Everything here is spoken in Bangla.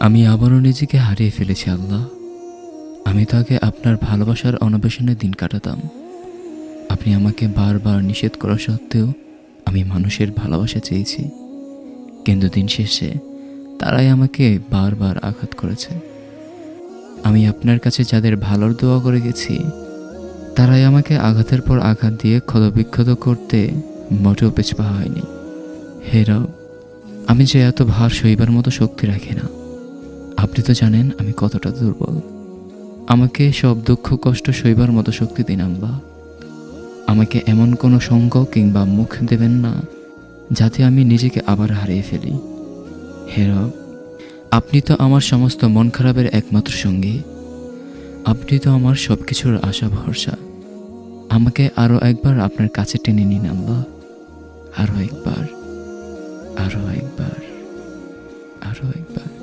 আমি আবারও নিজেকে হারিয়ে ফেলেছি, আল্লাহ। আমি তাকে আপনার ভালোবাসার অন্বেষণে দিন কাটাতাম। আপনি আমাকে বারবার নিষেধ করা সত্ত্বেও আমি মানুষের ভালোবাসা চেয়েছি। কিন্তু দিন শেষে তারাই আমাকে বারবার আঘাত করেছে। আমি আপনার কাছে যাদের ভালোর দোয়া করে গেছি, তারাই আমাকে আঘাতের পর আঘাত দিয়ে ক্ষতবিক্ষত করতে মোটেও পেছপা হয়নি। হেরাও আমি যে এত ভার সইবার মতো শক্তি রাখি না। আপনি তো জানেন আমি কতটা দুর্বল। আমাকে সব দুঃখ, কষ্ট, সইবার মতো শক্তি দিন আল্লাহ। আমাকে এমন কোনো সঙ্গ কিংবা মুখ দেবেন না, যাতে আমি নিজেকে আবার হারিয়ে ফেলি। হে রব, আপনি তো আমার সমস্ত মন খারাপের একমাত্র সঙ্গী। আপনি তো আমার সব কিছুর আশা ভরসা। আমাকে আরও একবার আপনার কাছে টেনে নিন আল্লাহ। আরও একবার আরও একবার আরও একবার।